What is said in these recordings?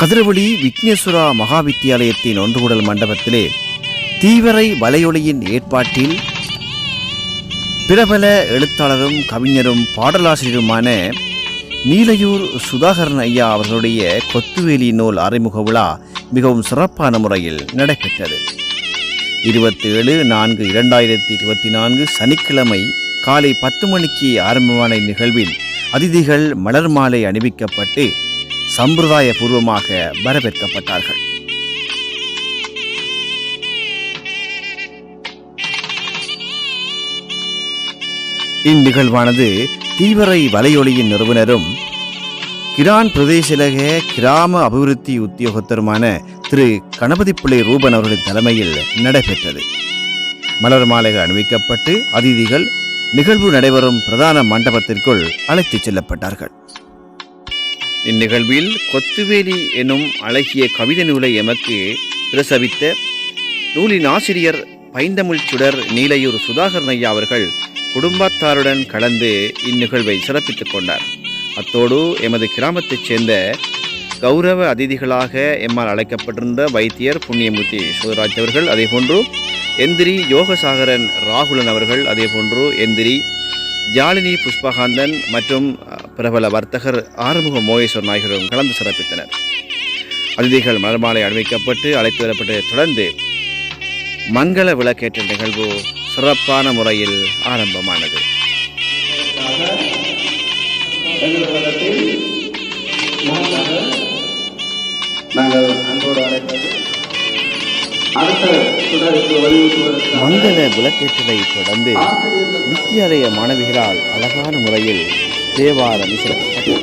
கதிரவழி விக்னேஸ்வரா மகாவித்தியாலயத்தின் ஒன்றுகூடல் மண்டபத்திலே தீவரை வலையொலியின் ஏற்பாட்டில் பிரபல எழுத்தாளரும் கவிஞரும் பாடலாசிரியருமான நீலையூர் சுதாகரன் ஐயா அவர்களுடைய கொத்துவேலி நூல் அறிமுக விழா மிகவும் சிறப்பான முறையில் நடைபெற்றது. இருபத்தி ஏழு நான்கு இரண்டாயிரத்தி இருபத்தி நான்கு சனிக்கிழமை காலை பத்து மணிக்கு ஆரம்பமான இந்நிகழ்வில் அதிதிகள் மலர் மாலை அணிவிக்கப்பட்டு சம்பிரதாய பூர்வமாக வரவேற்கப்பட்டார்கள். இந்நிகழ்வானது தீவரை வலையொலியின் நிறுவனரும் கிரான் பிரதேசலக கிராம அபிவிருத்தி உத்தியோகத்தருமான திரு. கணபதி பிள்ளை ரூபன் அவர்களின் தலைமையில் நடைபெற்றது. மலர் மாலைகள் அணிவிக்கப்பட்டு அதிதிகள் நிகழ்வு நடைபெறும் பிரதான மண்டபத்திற்குள் அழைத்துச் செல்லப்பட்டார்கள். இந்நிகழ்வில் கொத்துவேலி எனும் அழகிய கவிதை நூலை எமக்கு பிரசவித்த நூலின் ஆசிரியர் பைந்தமிழ் சுடர் நீலையூர் சுதாகரன் ஐயா அவர்கள் குடும்பத்தாருடன் கலந்து இந்நிகழ்வை சிறப்பித்துக் கொண்டார். அத்தோடு எமது கிராமத்தைச் சேர்ந்த கௌரவ அதிதிகளாக எம்மால் அழைக்கப்பட்டிருந்த வைத்தியர் புண்ணியமூர்த்தி சுதராஜ் அவர்கள் அதேபோன்று எந்திரி யோகசாகரன் ராகுலன் அவர்கள் அதேபோன்று எந்திரி ஜாலினி புஷ்பகாந்தன் மற்றும் பிரபல வர்த்தகர் ஆறுமுக மோகேஸ்வர் நாயகரும் கலந்து சிறப்பித்தனர். அதிதிகள் மலர்மாலை அணிவிக்கப்பட்டு அழைத்து வரப்பட்டதைத் தொடர்ந்து மங்கள விளக்கேற்ற நிகழ்வு சிறப்பான முறையில் ஆரம்பமானது. நாங்கள் அன்போடு அழைப்பது மங்கள விளக்கேற்றலை தொடர்ந்து வித்தியாலய மாணவிகளால் அழகான முறையில் தேவாரம் சிறப்பிக்கப்பட்டது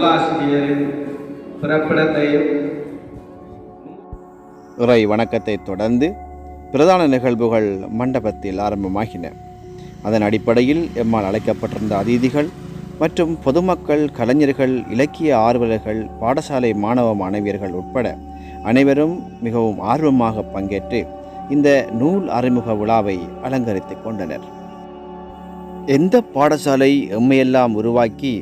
நூலாசிரியரின் பிறப்பிடத்தையும் இறை வணக்கத்தை தொடர்ந்து பிரதான நிகழ்வுகள் மண்டபத்தில் ஆரம்பமாகின. அதன் அடிப்படையில் எம்மால் அழைக்கப்பட்டிருந்த அதிதிகள் மற்றும் பொதுமக்கள் கலைஞர்கள் இலக்கிய ஆர்வலர்கள் பாடசாலை மாணவ மாணவியர்கள் உட்பட அனைவரும் மிகவும் ஆர்வமாக பங்கேற்று இந்த நூல் அறிமுக விழாவை அலங்கரித்துக் கொண்டனர். எந்த பாடசாலை எம்மையெல்லாம் உருவாக்கி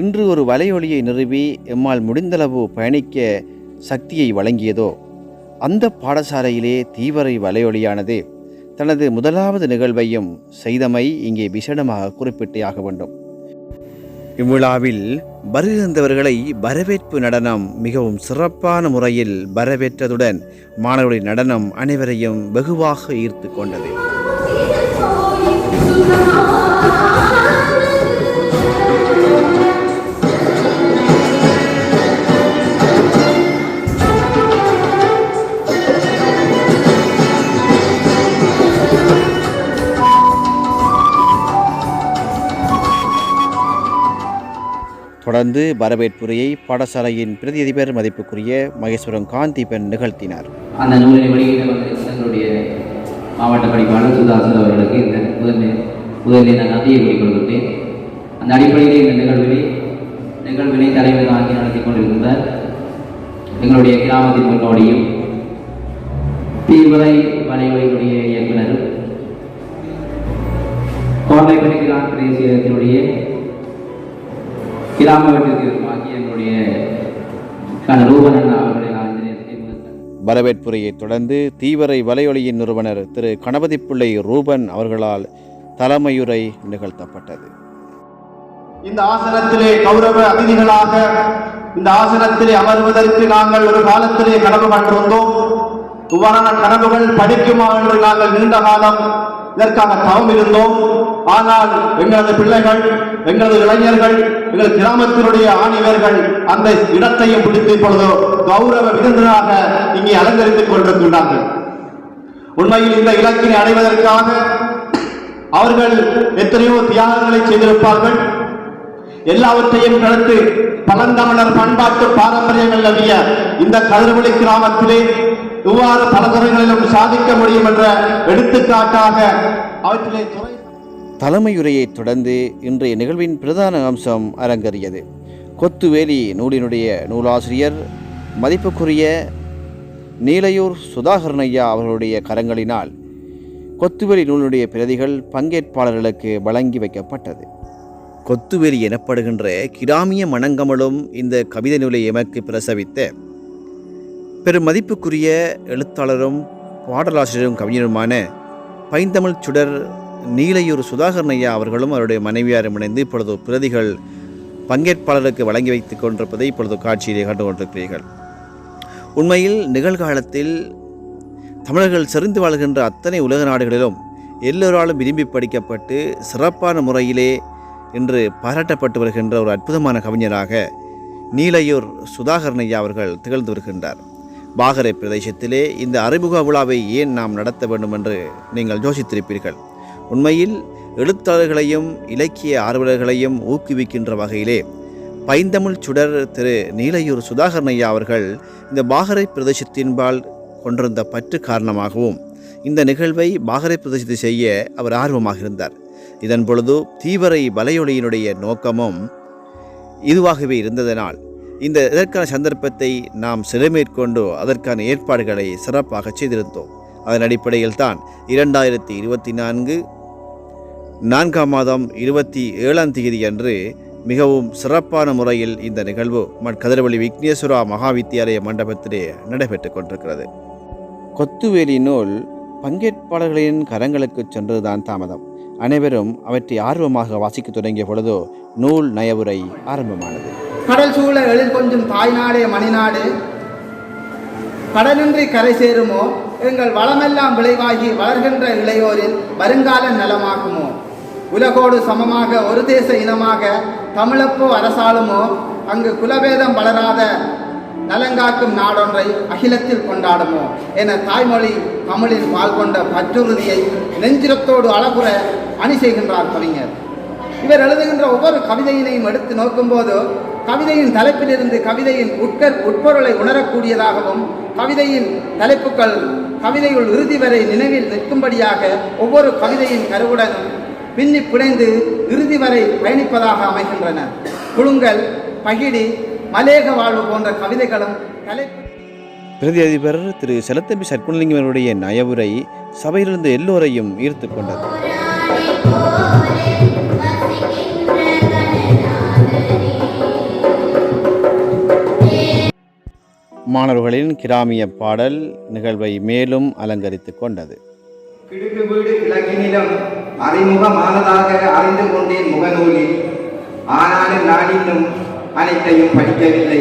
இன்று ஒரு வலையொலியை நிறுவி எம்மால் முடிந்தளவு பயணிக்க சக்தியை வழங்கியதோ? அந்த பாடசாலையிலே தீவரை வலையொலியானது தனது முதலாவது நிகழ்வையும் செய்தமை இங்கே விசேடமாக குறிப்பிட்டே ஆக வேண்டும். இவ்விழாவில் வருகின்றவர்களை வரவேற்பு நடனம் மிகவும் சிறப்பான முறையில் வரவேற்றதுடன் மாணவர்களின் நடனம் அனைவரையும் வெகுவாக ஈர்த்து கொண்டது. தொடர்ந்து வரவேற்புரையை பாடசாலையின் பிரதி அதிபர் மதிப்புக்குரிய மகேஸ்வரம் காந்திபன் நிகழ்த்தினார். அந்த நூலை வெளியிட எங்களுடைய மாவட்ட படிப்பாளர் சுதாசன் அவர்களுக்கு இந்த முதலில் முதலில் நான் நன்றியை வெளிக்கொள்கிறேன் அந்த அடிப்படையில் இந்த நிகழ்வினை நிகழ்வினை தலைவர் ஆகி நடத்தி கொண்டிருந்த எங்களுடைய கிராமத்தின் முன்னோடியும் தீவிரை வலைவழியுடைய இயக்குனரும் கோட்டைப்பட்டி கிராம பிரதேசத்தினுடைய நேரத்தில் முதல் வரவேற்புரையை தொடர்ந்து தீவிரை வலையொலியின் நிறுவனர் திரு கணபதி பிள்ளை ரூபன் அவர்களால் தலைமையுரை நிகழ்த்தப்பட்டது. இந்த ஆசனத்திலே கௌரவ அதிதிகளாக இந்த ஆசனத்திலே அமர்வதற்கு நாங்கள் ஒரு காலத்திலே கனவு கண்டிருந்தோம் இவ்வாறான கனவுகள் படிக்குமா என்று நாங்கள் நீண்ட காலம் இதற்காக தவம் இருந்தோம். ஆனால் எங்களது பிள்ளைகள் எங்களது இளைஞர்கள் எங்கள் கிராமத்தினுடைய ஆணிவர்கள் அந்த இடத்தையும் பிடித்து இப்பொழுது கௌரவ விருந்தினராக இங்கே அலங்கரித்துக் கொண்டிருக்கின்றார்கள். உண்மையில் இந்த இலக்கினை அடைவதற்காக அவர்கள் எத்தனையோ தியாகங்களை செய்திருப்பார்கள். எல்லாவற்றையும் கடந்து பழந்தமிழர் பண்பாட்டு பாரம்பரியங்கள் அறிய இந்த கதிரவழி கிராமத்திலே இவ்வாறு பல துறைகளிலும் சாதிக்க முடியும் என்ற எடுத்துக்காட்டாக அவற்றிலே துறை தலைமையுரையை தொடர்ந்து இன்றைய நிகழ்வின் பிரதான அம்சம் அரங்கேறியது. கொத்துவேலி நூலினுடைய நூலாசிரியர் மதிப்புக்குரிய நீலையூர் சுதாகரனய்யா அவர்களுடைய கரங்களினால் கொத்துவேலி நூலினுடைய பிரதிகள் பங்கேற்பாளர்களுக்கு வழங்கி வைக்கப்பட்டது. கொத்துவேலி எனப்படுகின்ற கிராமிய மணங்கமலும் இந்த கவிதை நூலை எமக்கு பிரசவித்த. பெரும் மதிப்புக்குரிய எழுத்தாளரும் பாடலாசிரியரும் கவிஞருமான பைந்தமிழ் சுடர் நீலையூர் சுதாகர்னையா அவர்களும் அவருடைய மனைவியாரும் இணைந்து இப்பொழுது பிரதிகள் பங்கேற்பாளருக்கு வழங்கி வைத்துக் கொண்டிருப்பதை இப்பொழுது காட்சியிலே கண்டு கொண்டிருக்கிறீர்கள் உண்மையில் நிகழ்காலத்தில் தமிழர்கள் செறிந்து வாழ்கின்ற அத்தனை உலக நாடுகளிலும் எல்லோராலும் விரும்பி படிக்கப்பட்டு சிறப்பான முறையிலே இன்று பாராட்டப்பட்டு வருகின்ற ஒரு அற்புதமான கவிஞராக நீலையூர் சுதாகரன் அவர்கள் திகழ்ந்து வருகின்றார். பாகரை பிரதேசத்திலே இந்த அறிமுக விழாவை ஏன் நாம் நடத்த வேண்டும் என்று நீங்கள் யோசித்திருப்பீர்கள். உண்மையில் எழுத்தாளர்களையும் இலக்கிய ஆர்வலர்களையும் ஊக்குவிக்கின்ற வகையிலே பைந்தமிழ் சுடர் திரு நீலையூர் சுதாகர்னையா அவர்கள் இந்த பாகரை பிரதேசத்தின்பால் கொண்டிருந்த பற்று காரணமாகவும் இந்த நிகழ்வை பாகரை பிரதேசத்தை செய்ய அவர் ஆர்வமாக இருந்தார் இதன் பொழுது தீவரை வலையொலியினுடைய நோக்கமும் இதுவாகவே இருந்ததனால் இந்த இதற்கான சந்தர்ப்பத்தை நாம் சிறமேற்கொண்டு அதற்கான ஏற்பாடுகளை சிறப்பாக செய்திருந்தோம். அதன் அடிப்படையில் தான் இரண்டாயிரத்தி இருபத்தி நான்கு நான்காம் மாதம் இருபத்தி ஏழாம் தேதி அன்று மிகவும் சிறப்பான முறையில் இந்த நிகழ்வு கதிரவழி விக்னேஸ்வரா மகா வித்தியாலய மண்டபத்திலே நடைபெற்றுக் கொண்டிருக்கிறது. கொத்துவேலி நூல் பங்கேற்பாளர்களின் கரங்களுக்கு சென்றதுதான் தாமதம். அனைவரும் அவற்றை ஆர்வமாக வாசிக்கத் தொடங்கிய பொழுதோ நூல் நயவுரை ஆரம்பமானது. கடல் சூழ எழில் கொஞ்சம் தாய்நாடே மணிநாடு கடலின்றி கரை சேருமோ? எங்கள் வளமெல்லாம் விளைவாகி வளர்கின்ற இளையோரில் வருங்கால நலமாகுமோ? உலகோடு சமமாக ஒரு தேச இனமாக தமிழப்போ அரசாளுமோ? அங்கு குலவேதம் வளராத நலங்காக்கும் நாடொன்றை அகிலத்தில் கொண்டாடுமோ? என தாய்மொழி தமிழில் பால் கொண்ட பற்றுறுதியை நெஞ்சிரத்தோடு அழகுற அணி செய்கின்றார் கவிஞர். இவர் எழுதுகின்ற ஒவ்வொரு கவிதையினையும் எடுத்து நோக்கும்போது கவிதையின் தலைப்பிலிருந்து கவிதையின் உட்கர் உட்பொருளை உணரக்கூடியதாகவும் கவிதையின் தலைப்புகள் கவிதையுள் இறுதி வரை நினைவில் நிற்கும்படியாக ஒவ்வொரு கவிதையின் கருவுடனும் பின்னி பிணைந்து இறுதி வரை பயணிப்பதாக அமைகின்றன. குழுங்கல் பகிடி மலேக வாழ்வு போன்ற கவிதைகளும் தலைப்பு பிரதி அதிபர் திரு செலத்தம்பி சற்குணலிங்கம் அவருடைய நயவுரை சபையிலிருந்து எல்லோரையும் ஈர்த்து கொண்டது. மாணவர்களின் கிராமிய பாடல் நிகழ்வை மேலும் அலங்கரித்துக் கொண்டது. கிடுக்கு வீடு கிழக்கினிடம் அறிமுகமானதாக அறிந்து கொண்டேன் முகநூலில். ஆனாலும் நான் இன்னும் அனைத்தையும் படிக்கவில்லை.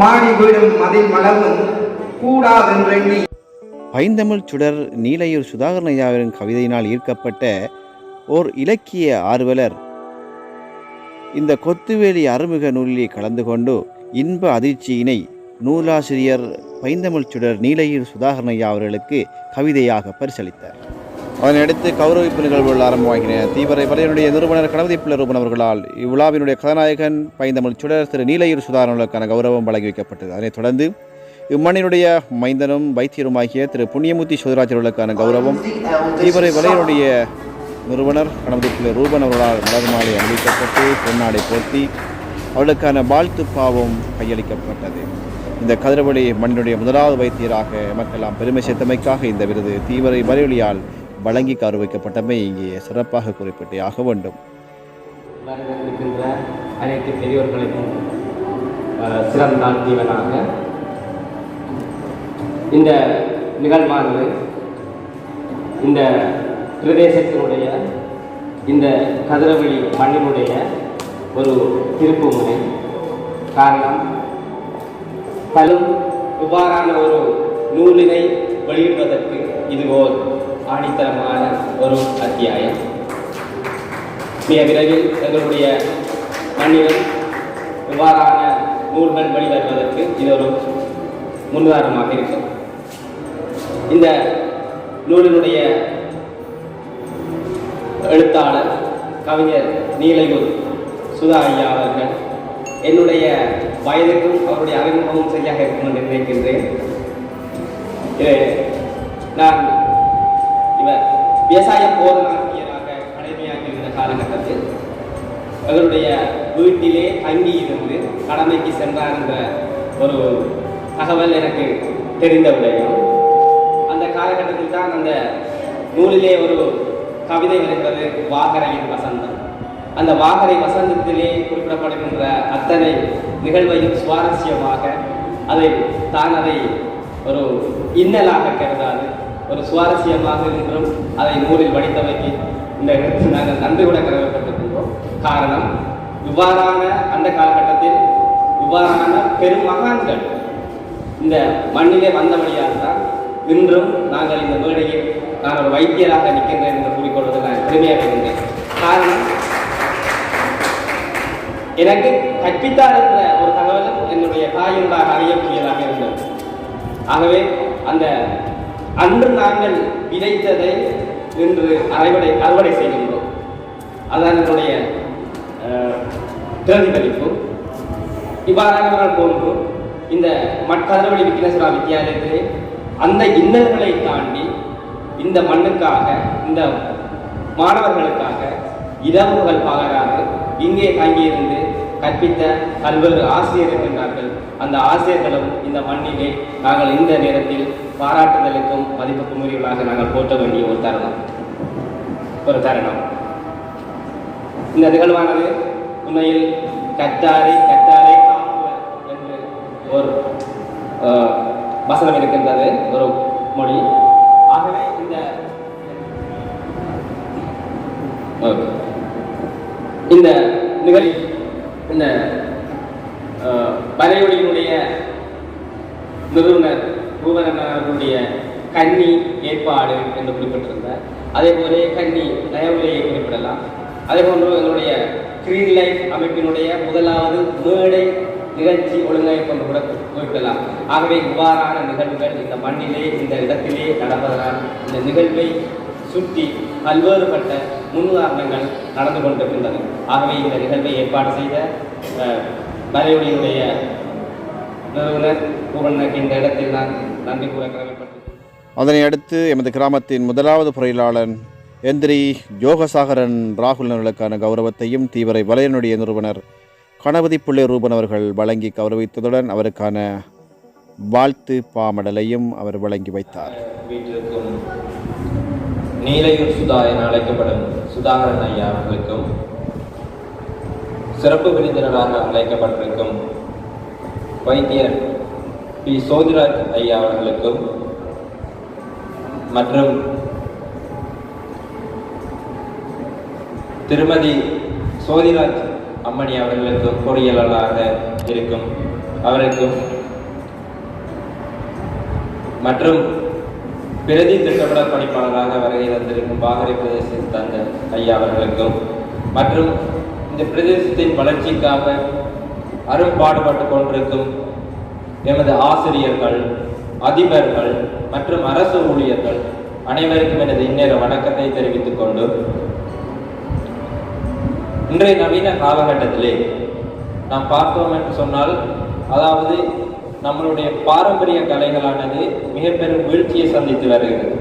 மாடி வீடும் மதில் மலரும் கூடாதென்றெண்ணி. பைந்தமிழ் சுடர் நீலையூர் சுதாகரன் ஐயாவின் கவிதையினால் ஈர்க்கப்பட்ட ஓர் இலக்கிய ஆர்வலர். இந்த கொத்துவேலி அருமுக நூலிலே கலந்து கொண்டு இன்ப அதிர்ச்சியினை நூலாசிரியர் பைந்தமிழ் சுடர் நீலையூர் சுதாகரன் ஐயா அவர்களுக்கு கவிதையாக பரிசளித்தார். அதனையடுத்து கௌரவிப்பு நிகழ்வுகள் ஆரம்பமாகின. தீவிர வலையினுடைய நிறுவனர் கணபதி பிள்ளை ரூபன் அவர்களால் இவ்விழாவினுடைய கதாநாயகன் பைந்தமிழ் சுடர் திரு நீலையூர் சுதாரணர்களுக்கான கௌரவம் வழங்கி வைக்கப்பட்டது. அதனைத் தொடர்ந்து இம்மண்ணினுடைய மைந்தனும் வைத்தியருமாகிய திரு புண்ணியமூர்த்தி சுதராஜர்களுக்கான கௌரவம் தீவிர வலையினுடைய நிறுவனர் கணபதி பிள்ளை ரூபன் அவர்களால் மலர் மாலை அணிவிக்கப்பட்டு பொன்னாடை போர்த்தி அவர்களுக்கான வாழ்த்து பாவம் கையளிக்கப்பட்டது. இந்த கதிரவழி மண்ணினுடைய முதலாவது வைத்தியராக எமக்கெல்லாம் பெருமை சேர்த்தமைக்காக இந்த விருது தீவிர வலையொலியால் வழங்கி கௌரவிக்கப்பட்டமை இங்கே சிறப்பாக குறிப்பிட்டே ஆக வேண்டும். இருக்கின்ற அனைத்து பெரியோர்களுக்கும் அஹ், தீவனாக இந்த நிகழ்வானது இந்த பிரதேசத்தினுடைய இந்த கதிரவழி மண்ணினுடைய ஒரு திருப்பு முறை காரணம் பலும் இவ்வாறான ஒரு நூலினை வெளியிடுவதற்கு இது ஓர் ஆணித்தரமான ஒரு அத்தியாயம். மிக விரைவில் எங்களுடைய மண்ணிலும் இவ்வாறான நூல்கள் வெளிவருவதற்கு இது ஒரு முன்னுதாரணமாக இருக்கும். இந்த நூலினுடைய எழுத்தாளர் கவிஞர் நீலையூர் சுதா ஐயா அவர்கள் என்னுடைய வயதுக்கும் அவருடைய அறிமுகமும் சரியாக இருக்கும் என்று நினைக்கின்றேன். இது நான் இவர் விவசாய போதனாசிரியராக கடமையாகி இருந்த காலகட்டத்தில் அவருடைய வீட்டிலே தங்கி இருந்து கடமைக்கு சென்றார் என்ற ஒரு தகவல் எனக்கு தெரிந்த விடயம். அந்த காலகட்டத்தில் தான் அந்த நூலிலே ஒரு கவிதை வருகிறது வாகரையின் வசந்தம். அந்த வாகரை வசந்தத்திலே குறிப்பிடப்படுகின்ற அத்தனை நிகழ்வையும் சுவாரஸ்யமாக அதை தான் அதை ஒரு இன்னலாக கருதாது. ஒரு சுவாரஸ்யமாக என்றும் அதை நூலில் வடித்தவைக்கு இந்த இடத்தில் நாங்கள் நன்றி கூட கடமைப்பட்டிருக்கின்றோம் காரணம் இவ்வாறான அந்த காலகட்டத்தில் இவ்வாறான பெரும் மகான்கள் இந்த மண்ணிலே வந்தபடியால் தான் இன்றும் நாங்கள் இந்த மேடையில் நான் ஒரு வைத்தியராக நிற்கின்றேன் என்று கூறிக்கொள்வது நான் பெருமையாக இருந்தேன் காரணம் எனக்கு கற்பித்தார் என்ற ஒரு தகவலும் என்னுடைய தாயின்பாக அறியக்கூடியதாக இருந்தது. ஆகவே அந்த அன்று நாங்கள் விதைத்ததை இன்று அறுவடை அறுவடை செய்கின்றோம். அதான் என்னுடைய அஹ், பிரதிபலிப்பு. நாங்கள் போன்று இந்த மட்கதிரவழி விக்னேஸ்வரா வித்தியாலயத்திலே அந்த இன்னல்களை தாண்டி இந்த மண்ணுக்காக இந்த மாணவர்களுக்காக இரவுகள் பகராக இங்கே தங்கியிருந்து கற்பித்த பல்வேறு ஆசிரியர் இருக்கின்றார்கள் அந்த ஆசிரியர்களும் இந்த மண்ணிலே நாங்கள் இந்த நேரத்தில் பாராட்டுதலுக்கும் மதிப்புக்கும் உரியவர்களாக நாங்கள் போற்ற வேண்டிய ஒரு தருணம். ஒரு தருணம். இந்த நிகழ்வானது உண்மையில் கற்றாரை கற்றாரை காப்புவர் என்று ஒரு வசனம் இருக்கின்றது ஒரு மொழி. ஆகவே இந்த இந்த நிகழ்ச்சி இந்த அஹ், வரையொலியினுடைய நிறுவனர் பூவரன் கன்னி ஏற்பாடு என்று குறிப்பிட்டிருந்தார். அதே போல கன்னி நயவுரையை குறிப்பிடலாம். அதே போன்று எங்களுடைய கிரீன் லைஃப் அமைப்பினுடைய முதலாவது மேடை நிகழ்ச்சி ஒழுங்கமைப்பு என்று கூட குறிப்பிடலாம். ஆகவே இவ்வாறான நிகழ்வுகள் இந்த மண்ணிலே இந்த இடத்திலே நடப்பதனால் இந்த நிகழ்வை சுற்றி பல்வேறுபட்ட முன்னுதாரணங்கள் நடந்து கொண்டிருக்கின்றன. ஆகவே இந்த நிகழ்வை ஏற்பாடு செய்த அஹ், நிறுவனர் பூவண்ணனுக்கு இந்த இடத்தில் நான் நன்றி கூற கடமைப்பட்டிருக்கிறேன். அதனை அடுத்து எமது கிராமத்தின் முதலாவது பொறியாளன் எந்திரி யோகசாகரன் ராகுல் அவர்களுக்கான கௌரவத்தையும் தீவிர வலையனுடைய நிறுவனர் கணபதி பிள்ளை ரூபன் அவர்கள் வழங்கி கௌரவித்ததுடன் அவருக்கான வாழ்த்து பாமடலையும் அவர் வழங்கி வைத்தார். நீலையூர் சுதா என அழைக்கப்படும் சுதாகரன் ஐயா அவர்களுக்கும் சிறப்பு விருந்தினராக அழைக்கப்பட்டிருக்கும் வைத்தியர் பி. சோதிராஜ் ஐயா அவர்களுக்கும் மற்றும் திருமதி சோதிராஜ் அம்மணி அவர்களுக்கும் பொறியியலாளராக இருக்கும் அவருக்கும் மற்றும் பிரதி திட்டமிட பணிப்பாளராக வருகை தந்திருக்கும் பாகரை பிரதேசத்தை தந்த ஐயா அவர்களுக்கும் மற்றும் இந்த பிரதேசத்தின் வளர்ச்சிக்காக அரும்பாடுபட்டு கொண்டிருக்கும் எமது ஆசிரியர்கள் அதிபர்கள் மற்றும் அரசு ஊழியர்கள் அனைவருக்கும் எனது இந்நேர வணக்கத்தை தெரிவித்துக் கொண்டு இன்றைய நவீன காலகட்டத்திலே நாம் பார்த்தோம் என்று சொன்னால் அதாவது நம்மளுடைய பாரம்பரிய கலைகளானது மிக பெரும் வீழ்ச்சியை சந்தித்து வருகிறது.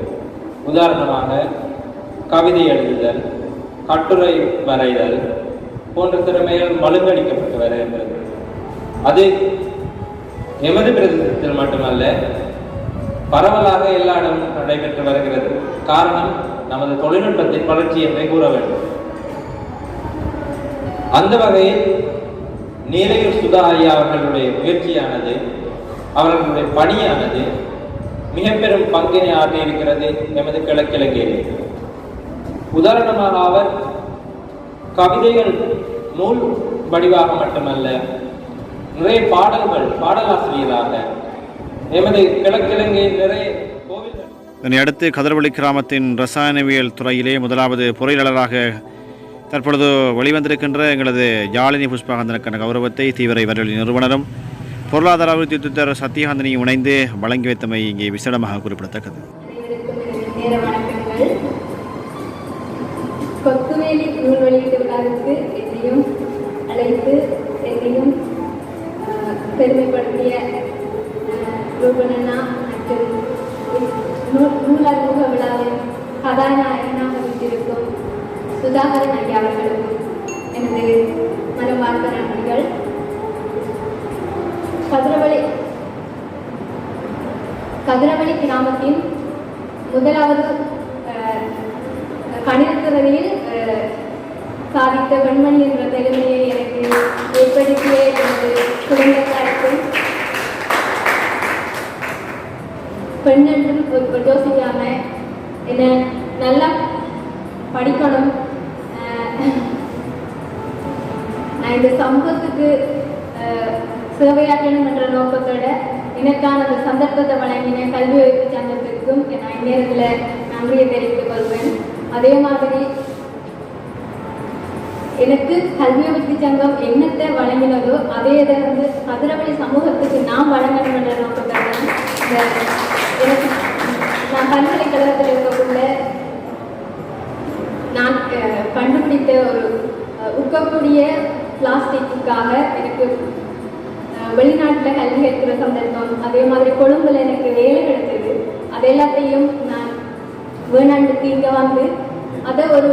உதாரணமாக கவிதை எழுதுதல் கட்டுரை வரைதல் போன்ற திறமைகள் மழுங்கடிக்கப்பட்டு வருகின்றது. அது எமது பிரதேசத்தில் மட்டுமல்ல பரவலாக எல்லா இடமும் நடைபெற்று வருகிறது. காரணம் நமது தொழில்நுட்பத்தின் வளர்ச்சி என்றே கூற வேண்டும். அந்த வகையில் நீலையூர் சுதா ஐயா அவர்களுடைய முயற்சியானது அவர்களுடைய பணியானது மிக பெரும் பங்கினை ஆற்றியிருக்கிறது எமது கிழக்கிழங்கையில் உதாரணமாக அவர் கவிதைகள் நூல் வடிவாக மட்டுமல்ல நிறைய பாடல்கள் பாடலாசிரியராக எமது கிழக்கிழங்கையில் நிறைய கோவில்கள். இதனை அடுத்து கதிரவள்ளி கிராமத்தின் ரசாயனவியல் துறையிலே முதலாவது பொறியாளராக தற்பொழுது வெளிவந்திருக்கின்ற எங்களது யாழினி புஷ்பகாந்தனுக்கான கௌரவத்தை தீவிர இவர்களின் நிறுவனரும் பொருளாதார அபிவிருத்தி துத்தர் சத்யகாந்தனையும் இணைந்து வழங்கி வைத்தமை இங்கே விசேடமாக குறிப்பிடத்தக்கது. நூல் வெளியீட்டு விழாவிற்கு என்னையும் அழைத்து என்னையும் பெருமைப்படுத்திய ஆஹ், ரூபன் மற்றும் நூல் விழாவின் கதாநாயகனாக வீட்டிருக்கும் சுதாகரன் ஐயா அவர்களுக்கும் எனது மனமார்ந்த நன்றிகள். கதிரவழி கதிரவழி கிராமத்தின் முதலாவது அஹ், கணிதத்துறையில் சாதித்த பெண்மணி என்ற பெருமையை எனக்கு ஏற்படுத்திய எனது குடும்பத்தாருக்கும் பெண்ணென்றும் ஒரு யோசிக்காம என்ன நல்லா படிக்கணும். அஹ், நான் இந்த சமூகத்துக்கு அஹ், சேவையாற்றணும் என்ற நோக்கத்தோட எனக்கான அந்த சந்தர்ப்பத்தை வழங்கின கல்வி உயர்வு சங்கத்திற்கும் நான் இந்நேரத்தில் நன்றியை தெரிவித்துக் கொள்வேன். அதே மாதிரி எனக்கு கல்வி அமைப்பு சங்கம் என்னத்தை வழங்கினதோ அதே இதை வந்து கதிரவழி சமூகத்துக்கு நான் வழங்கணும் என்ற நோக்கத்தோட இந்த எனக்கு நான் பல்கலைக்கழகத்தில் இருக்கக்குள்ள நான் கண்டுபிடித்த ஒரு அஹ், உக்கக்கூடிய பிளாஸ்டிக்குக்காக எனக்கு வெளிநாட்டில் கல்வி கற்கிற சந்தர்ப்பம் அதே மாதிரி கொழும்புல எனக்கு வேலை கிடைச்சது அது எல்லாத்தையும் நான் வேணாண்டுக்கு இங்கே வந்து அதை ஒரு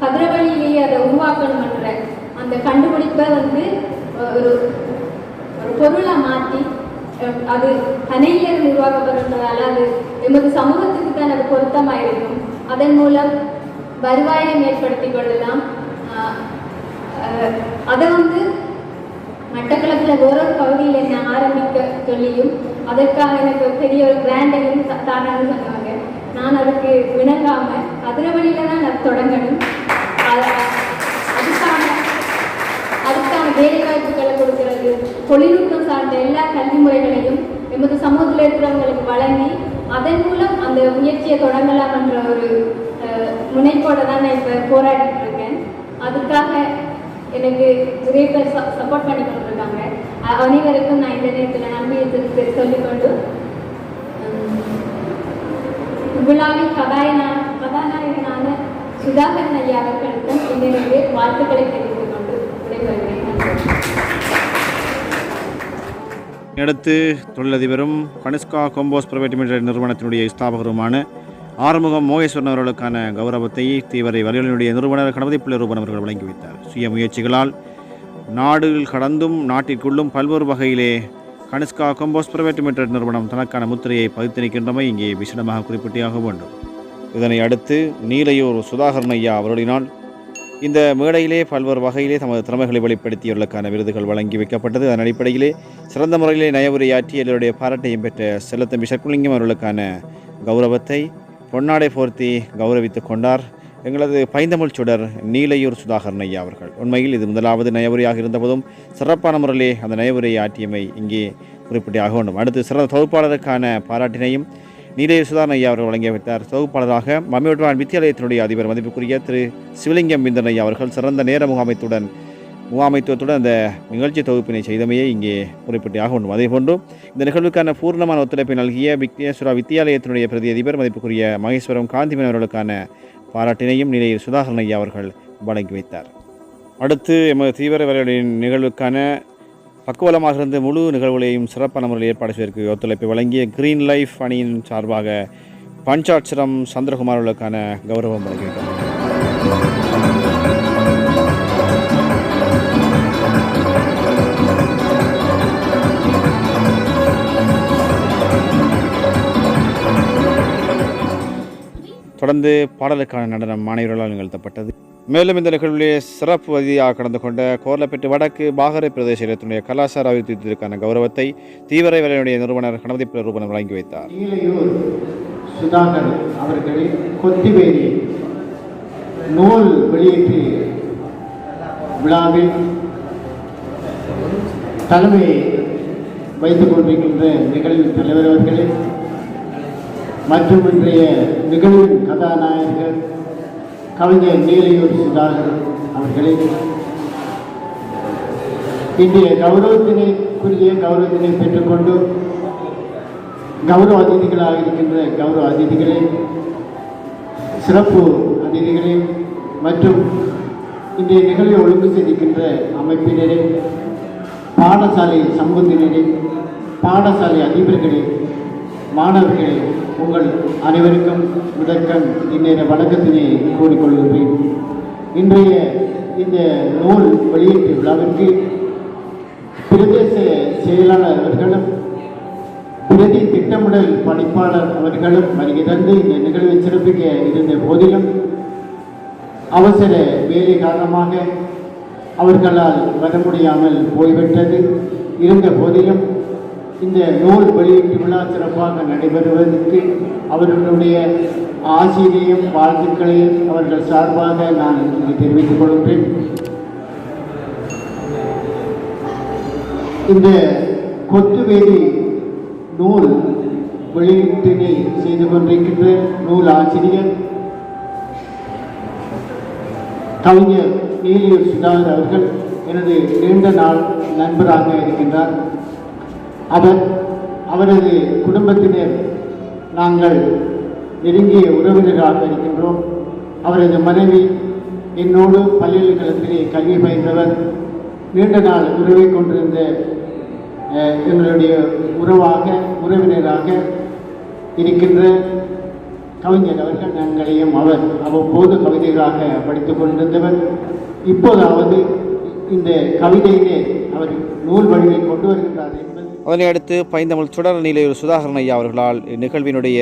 கதிரவழியிலேயே அதை உருவாக்கணும்ன்ற அந்த கண்டுபிடிப்பை வந்து ஒரு ஒரு பொருளை மாற்றி அது கனையிலிருந்து உருவாக்கப்படுறதுனால அது எமது சமூகத்துக்கு தான் அது பொருத்தமாக இருக்கும் அதன் மூலம் வருவாயை மேற்படுத்தி கொள்ளலாம். அதை வந்து மட்டக்களப்பில் ஓரொரு பகுதியில் என்ன ஆரம்பிக்க சொல்லியும் அதற்காக எனக்கு பெரிய ஒரு பிராண்டையும் தாரான்னு சொன்னாங்க. நான் அதுக்கு விணங்காமல் கதிரவழியில தான் நான் தொடங்கணும். வேலை வாய்ப்புகளை கொடுக்கிறது. தொழில்நுட்பம் சார்ந்த எல்லா கல்வி முறைகளையும் எமது சமூகத்தில் இருக்கிறவங்களுக்கு வழங்கி அதன் மூலம் அந்த முயற்சியை தொடங்கலாம் என்ற ஒரு முனைப்போட தான் நான் இப்போ போராடிட்டு இருக்கேன். அதுக்காக எனக்கு நிறைய பேர் சப்போர்ட் பண்ணி கொண்டிருக்காங்க. அ- அனைவருக்கும் நான் இந்த நேரத்தில் நன்றியை சொல்லிக்கொண்டு உம், விழாவின் கதாயனா கதாநாயகனான சுதாகரன் ஐயா அவர்களுக்கும் என்னுடைய வாழ்த்துக்களை தெரிவித்துக் கொண்டு விடைபெறுகிறேன். அடுத்து தொழிலதிபரும் கனிஷ்கா கொம்போஸ் பிரைவேட் லிமிடெட் நிறுவனத்தினுடைய ஸ்தாபகருமான ஆறுமுகம் மோகேஸ்வரன் அவர்களுக்கான கௌரவத்தை தீவிர வலியுறுத்தினுடைய நிறுவனர் கணபதி பிள்ளை ரூபன் அவர்கள் வழங்கி வைத்தார். சுய முயற்சிகளால் நாடு கடந்தும் நாட்டிற்குள்ளும் பல்வேறு வகையிலே கனிஷ்கா கொம்போஸ் பிரைவேட் லிமிடெட் நிறுவனம் தனக்கான முத்திரையை பதித்திருக்கின்றமை இங்கே விசனமாக குறிப்பிட்டியாக வேண்டும். இதனை அடுத்து நீலையூர் சுதாகரன் ஐயா அவர்களினால் இந்த மேடையிலே பல்வேறு வகையிலே தமது திறமைகளை வெளிப்படுத்தியவர்களுக்கான விருதுகள் வழங்கி வைக்கப்பட்டது. அதன் அடிப்படையிலே சிறந்த முறையிலே நயவுரையாற்றி எல்லோருடைய பாராட்டையும் பெற்ற செல்லத்தம்பி சர்க்குலிங்கம் அவர்களுக்கான கௌரவத்தை பொன்னாடை போர்த்தி கௌரவித்துக் கொண்டார். எங்களது பைந்தமிழ் சுடர் நீலையூர் சுதாகரன் ஐயா அவர்கள். உண்மையில் இது முதலாவது நயவுரையாக இருந்தபோதும் சிறப்பான முறையிலே அந்த நயவுரையை ஆற்றியமை இங்கே குறிப்பிட்டாக வேண்டும் அடுத்து சிறந்த தொகுப்பாளருக்கான பாராட்டினையும் நீலையூர் சுதாகரன் ஐயா அவர்கள் வழங்கி வைத்தார். தொகுப்பாளராக மம்மியுட்வான் வித்தியாலயத்தினுடைய அதிபர் மதிப்புக்குரிய திரு சிவலிங்கம் பிந்தன் ஐயா அவர்கள் சிறந்த நேர முகாமைத்துடன் முகாமைத்துவத்துடன் அந்த நிகழ்ச்சி தொகுப்பினை செய்தமையை இங்கே குறிப்பிட்டாக வேண்டும் அதேபோன்று இந்த நிகழ்வுக்கான பூர்ணமான ஒத்துழைப்பை நல்கிய விக்னேஸ்வரா வித்தியாலயத்தினுடைய பிரதி அதிபர் மதிப்புக்குரிய மகேஸ்வரம் காந்திமன் அவர்களுக்கான பாராட்டினையும் நிலையில் சுதாகரன் ஐயா அவர்கள் வழங்கி வைத்தார். அடுத்து எமது தீவிர வேலைகளின் நிகழ்வுக்கான பக்குவலமாக இருந்து முழு நிகழ்வுகளையும் சிறப்பான முறையில் ஏற்பாடு செய்வதற்கு ஒத்துழைப்பை வழங்கிய கிரீன் லைஃப் அணியின் சார்பாக பஞ்சாட்சரம் சந்திரகுமார் அவர்களுக்கான கௌரவம் வழங்கியிருக்கிறது தொடர்ந்து பாடலுக்கான நடனம் மாணவர்களால் நிகழ்த்தப்பட்டது. மேலும் இந்த நிகழ்விலே சிறப்பு வதியாக கடந்து கொண்ட கோர்லப்பேட்டு வடக்கு பாகரை பிரதேச இடத்தினுடைய கலாச்சார அபிவிருத்திற்கான கௌரவத்தை தீவிர வேலையுடைய நிறுவனர் கணபதி பிள்ளை வழங்கி வைத்தார். நீலையூர் சுதாகர் அவர்களின் கொத்திவேரி நூல் வெளியீட்டு விழாவில் தலைமை வைத்துக் கொண்டிருக்கின்ற நிகழ்வின் தலைவர் அவர்களே மற்றும் இன்றைய நிகழ்வின் கதாநாயகர் கவிஞர் நீலையூர் சுதாகர் அவர்களே. இன்றைய கௌரவத்தினை கௌரவத்தினைக்குரிய கௌரவத்தினை பெற்றுக்கொண்டு கௌரவ அதிதிகளாக இருக்கின்ற கௌரவ அதிதிகளே சிறப்பு அதிதிகளே மற்றும் இன்றைய நிகழ்வை ஒழுங்கு செய்திருக்கின்ற அமைப்பினரே பாடசாலை சமூகத்தினரே பாடசாலை அதிபர்களே மாணவர்களே உங்கள் அனைவருக்கும் முதற்கம் இன்றைய வணக்கத்தினை கூறிக்கொள்கிறேன் இன்றைய இந்த நூல் வெளியீட்டு விழாவிற்கு பிரதேச செயலாளர் அவர்களும் பிரதி திட்டமிடல் பணிப்பாளர் அவர்களும் வருகிறந்து இந்த நிகழ்வை சிறப்பிக்க இருந்த போதிலும் அவசர வேலை காரணமாக அவர்களால் வர முடியாமல் போய்விட்டது. இருந்த போதிலும் இந்த நூல் வெளியீட்டு விழா சிறப்பாக நடைபெறுவதற்கு அவர்களுடைய ஆசிரியையும் வாழ்த்துக்களையும் அவர்கள் சார்பாக நான் இங்கு தெரிவித்துக் கொள்கிறேன். இந்த கொத்துவேலி நூல் வெளியீட்டினை செய்து கொண்டிருக்கின்ற நூல் ஆசிரியர் கவிஞர் நீலியூர் சுதாகர் அவர்கள் எனது நீண்ட நாள் நண்பராக இருக்கின்றார். அவர் அவரது குடும்பத்தினர் நாங்கள் நெருங்கிய உறவினராக இருக்கின்றோம். அவரது மனைவி என்னோடு பல்கலைக்கழகத்திலே கல்வி பயின்றவர். நீண்ட நாள் உறவை கொண்டிருந்த எங்களுடைய உறவாக உறவினராக இருக்கின்ற கவிஞர் அவர்கள் நாங்களையும் அவர் அவ்வப்போது கவிதைகளாக படித்துக் கொண்டிருந்தவர். இப்போதாவது இந்த கவிதையிலே அவர் நூல் வடிவை கொண்டு வருகின்றார் அதனையடுத்து அதனை அடுத்து பைந்தமிழ் சுடர் நீலையூர் சுதாகரன் ஐயா அவர்களால் இந்நிகழ்வினுடைய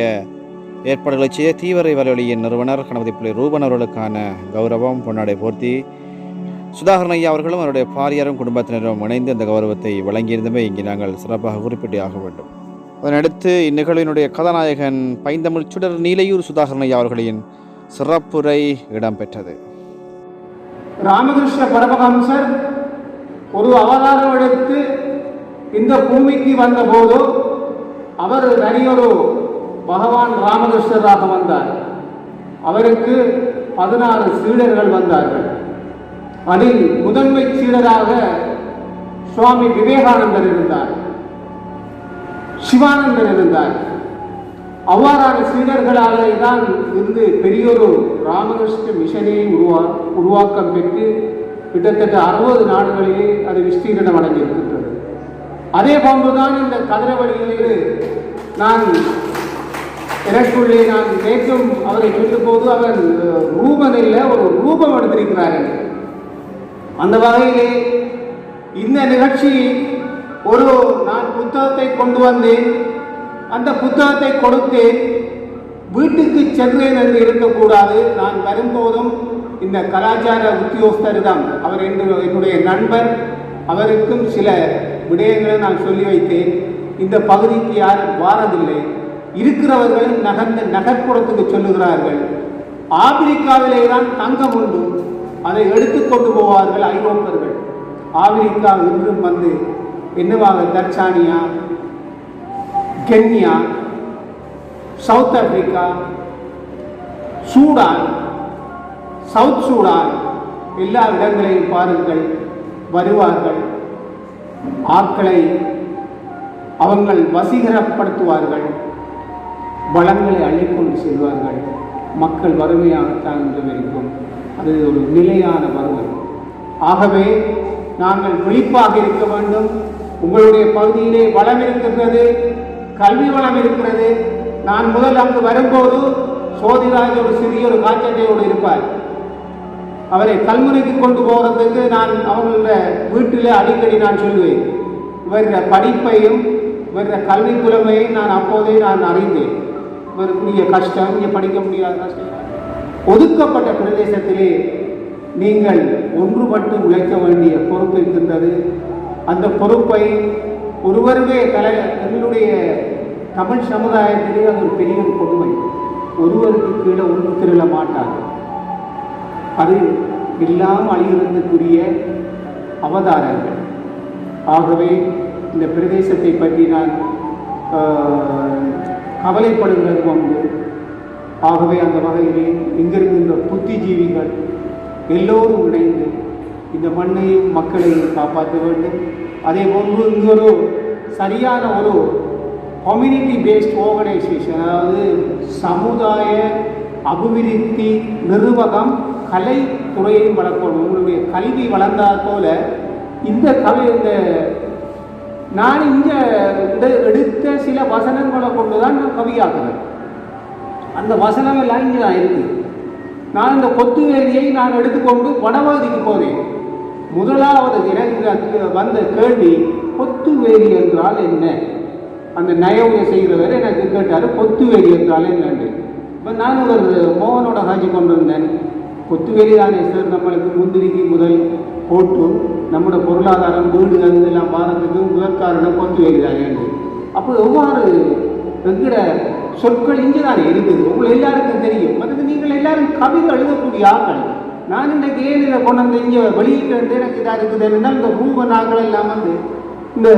ஏற்பாடுகளை செய்ய தீவிர வலையொலியின் நிறுவனர் கணபதி பிள்ளை ரூபன் அவர்களுக்கான கௌரவம் பொன்னாடை போர்த்தி. சுதாகரன் ஐயா அவர்களும் அவருடைய பாரியாரும் குடும்பத்தினரும் இணைந்து இந்த கௌரவத்தை வழங்கியிருந்தமே இங்கே நாங்கள் சிறப்பாக குறிப்பிட்டே ஆக வேண்டும். அதனடுத்து இந்நிகழ்வினுடைய கதாநாயகன் பைந்தமிழ் சுடர் நீலையூர் சுதாகரன் ஐயா அவர்களின் சிறப்புரை இடம்பெற்றது. ராமகிருஷ்ண பரமஹம்சர் ஒரு அவதாரம் எடுத்து இந்த பூமிக்கு வந்தபோது அவர் தனியொரு பகவான் ராமகிருஷ்ணராக வந்தார். அவருக்கு பதினாறு சீடர்கள் வந்தார்கள். அதில் முதன்மை சீடராக சுவாமி விவேகானந்தர் இருந்தார். சிவானந்தர் இருந்தார். அவ்வாறான சீடர்களாலே தான் இருந்து பெரியொரு ராமகிருஷ்ண மிஷனை உருவா உருவாக்கம் பெற்று கிட்டத்தட்ட அறுபது நாடுகளிலே அது விஸ்தீரணம் அடைந்திருக்கின்றது அதே போன்றுதான் இந்த கதிரவழியிலே நான் எனக்குள்ளே நான் நேற்றும் அவரை சொல்லும்போது அவர் அவன் ரூபன் இல்லை ஒரு ரூபம் எடுத்திருக்கிறார் அந்த வகையிலே இந்த நிகழ்ச்சி ஒரு நான் புத்தகத்தை கொண்டு வந்தேன். அந்த புத்தகத்தை கொடுத்தேன். வீட்டுக்கு சென்றேன் என்று இருக்கக்கூடாது. நான் வரும்போதும் இந்த கலாச்சார உத்தியோகஸ்தரிடம் அவர் என்னுடைய நண்பர் அவருக்கும் சில விடயங்களை நான் சொல்லி வைத்தேன். இந்த பகுதிக்கு யாரும் வாரதில்லை. இருக்கிறவர்கள் நகர்ந்த நகர்ப்புறத்துக்கு சொல்லுகிறார்கள். ஆப்பிரிக்காவிலே தான் தங்கம் உண்டு. அதை எடுத்துக்கொண்டு போவார்கள் ஐரோப்பர்கள். ஆப்பிரிக்கா இன்றும் வந்து என்னவாக Tanzania Kenya South Africa Sudan South Sudan எல்லா இடங்களையும் பாருங்கள். வருவார்கள். ஆட்களை அவங்கள் வசீகரப்படுத்துவார்கள். வளங்களை அள்ளிக்கொண்டு செல்வார்கள். மக்கள் வறுமையாகத்தான் என்று இருக்கும் அது ஒரு நிலையான வறுமை. ஆகவே நாங்கள் விழிப்பாக இருக்க வேண்டும். உங்களுடைய பகுதியிலே வளம் இருக்கின்றது கல்வி வளம் இருக்கிறது. நான் முதல் அங்கு வரும்போது சோதிராஜ் ஒரு சிறிய ஒரு காய்ச்சட்டையோடு இருப்பார். அவரை கல்முனைக்கு கொண்டு போகிறதுக்கு நான் அவங்களோட வீட்டில் அடிக்கடி நான் சொல்லுவேன். இவருடைய படிப்பையும் இவருடைய கல்வி புலமையும் நான் அப்போதே நான் அறிந்தேன். இவருக்குரிய கஷ்டம் இங்கே படிக்க முடியாத கஷ்டம். ஒதுக்கப்பட்ட பிரதேசத்திலே நீங்கள் ஒன்றுபட்டு உழைக்க வேண்டிய பொறுப்பு இருக்கின்றது. அந்த பொறுப்பை ஒருவருமே கலை எங்களுடைய தமிழ் சமுதாயத்திலே அது ஒரு பெரிய ஒரு கொடுமை. ஒருவருக்கு கீழே ஒன்று திரள மாட்டார் அது எல்லாம் அழிகிறதுக்குரிய அவதாரங்கள். ஆகவே இந்த பிரதேசத்தை பற்றி நான் ஆஹ், கவலைப்படுகிறது ஒன்று ஆகவே அந்த வகையிலே இங்கிருக்கின்ற புத்திஜீவிகள் எல்லோரும் இணைந்து இந்த மண்ணையும் மக்களையும் காப்பாற்ற வேண்டும். அதே போன்று இங்கு ஒரு சரியான ஒரு கம்யூனிட்டி பேஸ்ட் ஆர்கனைசேஷன் அதாவது சமுதாய அபிவிருத்தி நிர்வாகம் கலை துறையையும் வளர்க்கணும் உங்களுடைய கல்வி வளர்ந்தால் போல இந்த கலை இந்த நான் இங்கே எடுத்த சில வசனங்களை கொண்டு தான் நான் கவியாக்குறேன். அந்த வசனம் எல்லாம் இங்கே தான் இருக்குது நான் இந்த கொத்துவேலியை நான் எடுத்துக்கொண்டு வடபகுதிக்கு போனேன் முதலாவது எனக்கு வந்த கேள்வி கொத்துவேலி என்றால் என்ன? அந்த நயவுரை செய்கிறவர் எனக்கு கேட்டார் கொத்துவேலி என்றால் என்னன்னு இப்போ நான் ஒரு மோகனோட காட்சி கொண்டு வந்தேன். கொத்துவேலிதானே சார் நம்மளுக்கு முந்திரிக்கு முதல் போட்டு நம்முடைய பொருளாதாரம் வீடுகள் இதெல்லாம் பாரத்துக்கு முதல் காரணம் கொத்துவேலி தானே அப்போ எவ்வாறு என்கிற சொற்கள் இங்கே தானே இருக்குது? உங்களை எல்லாருக்கும் தெரியும். மற்றது நீங்கள் எல்லாரும் கவிதை எழுதக்கூடிய ஆக்கள். நான் இன்றைக்கு ஏன் இதை கொண்டு வந்து இங்கே வெளியிட்டு எனக்கு இதாக இருக்குது என்னன்னா இந்த ரூப நாங்கள் எல்லாம் வந்து இந்த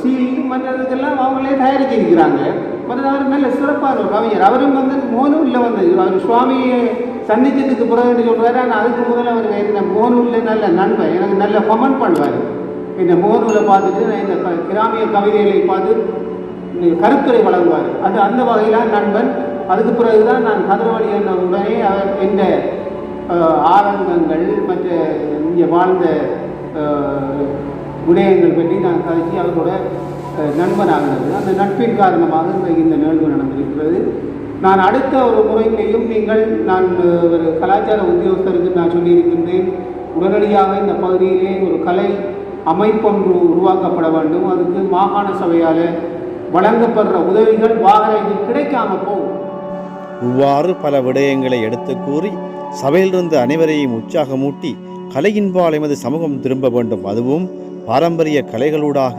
சீல் மற்றதுக்கெல்லாம் அவங்களே தயாரிச்சிருக்கிறாங்க மற்ற அவர் நல்ல சிறப்பான ஒரு கவிஞர் அவரும் வந்து மோனூரில் வந்து. அவர் சுவாமியை சந்திச்சதுக்கு பிறகு சொல்கிறாரு ஆனால் அதுக்கு முதல்ல அவர் என்ன மோனூரில் நல்ல நண்பன். எனக்கு நல்ல கமெண்ட் பண்ணுவார். இந்த மோனூரில் பார்த்துட்டு நான் இந்த க- கிராமிய கவிதைகளை பார்த்து கருத்துரை வழங்குவார். அது அந்த வகையிலான நண்பன். அதுக்கு பிறகுதான் நான் கதிரவழி என்ற உடனே அவர் இந்த ஆரங்கங்கள் மற்ற இங்கே வாழ்ந்த விடயங்கள் பற்றி நான் கதைச்சி அவரோட நண்பனாகிறது அந்த நட்பின் காரணமாக இந்த நிகழ்வு நடந்திருக்கிறது. நான் அடுத்த ஒரு முறையிலையும் நீங்கள் நான் ஒரு கலாச்சார உத்தியோகஸ்தருக்கு நான் சொல்லியிருக்கின்றேன். உடனடியாக இந்த பகுதியிலே ஒரு கலை அமைப்பொன்று உருவாக்கப்பட வேண்டும். அதுக்கு மாகாண சபையால் வழங்கப்படுற உதவிகள் வாகனங்கள் கிடைக்காம போகும். இவ்வாறு பல விடயங்களை எடுத்து கூறி சபையிலிருந்து அனைவரையும் உற்சாகமூட்டி கலையின்பால் எமது சமூகம் திரும்ப வேண்டும். அதுவும் பாரம்பரிய கலைகளூடாக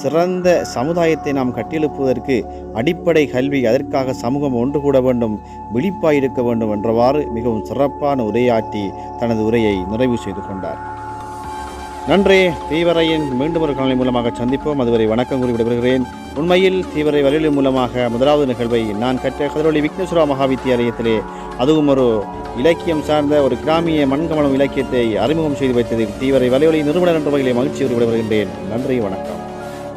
சிறந்த சமுதாயத்தை நாம் கட்டியெழுப்புவதற்கு அடிப்படை கல்வி அதற்காக சமூகம் ஒன்று கூட வேண்டும் விழிப்பாயிருக்க வேண்டும் என்றவாறு மிகவும் சிறப்பான உரையாற்றி தனது உரையை நிறைவு செய்து கொண்டார். நன்றி தீவரையின் மீண்டும் ஒரு காலனி மூலமாக சந்திப்போம். அதுவரை வணக்கம் கூறி விடைபெறுகிறேன். உண்மையில் தீவரை வலியுறுத்தி மூலமாக முதலாவது நிகழ்வை நான் கற்ற கதிரொலி விக்னேஸ்வரா மகாவித்தியாலயத்திலே அதுவும் ஒரு இலக்கியம் சார்ந்த ஒரு கிராமிய மண்கமலம் இலக்கியத்தை அறிமுகம் செய்து வைத்ததில் தீவரை வலியொலி நிறுவனர் என்ற வகையிலே மகிழ்ச்சி விடைபெறுகின்றேன். நன்றி வணக்கம்.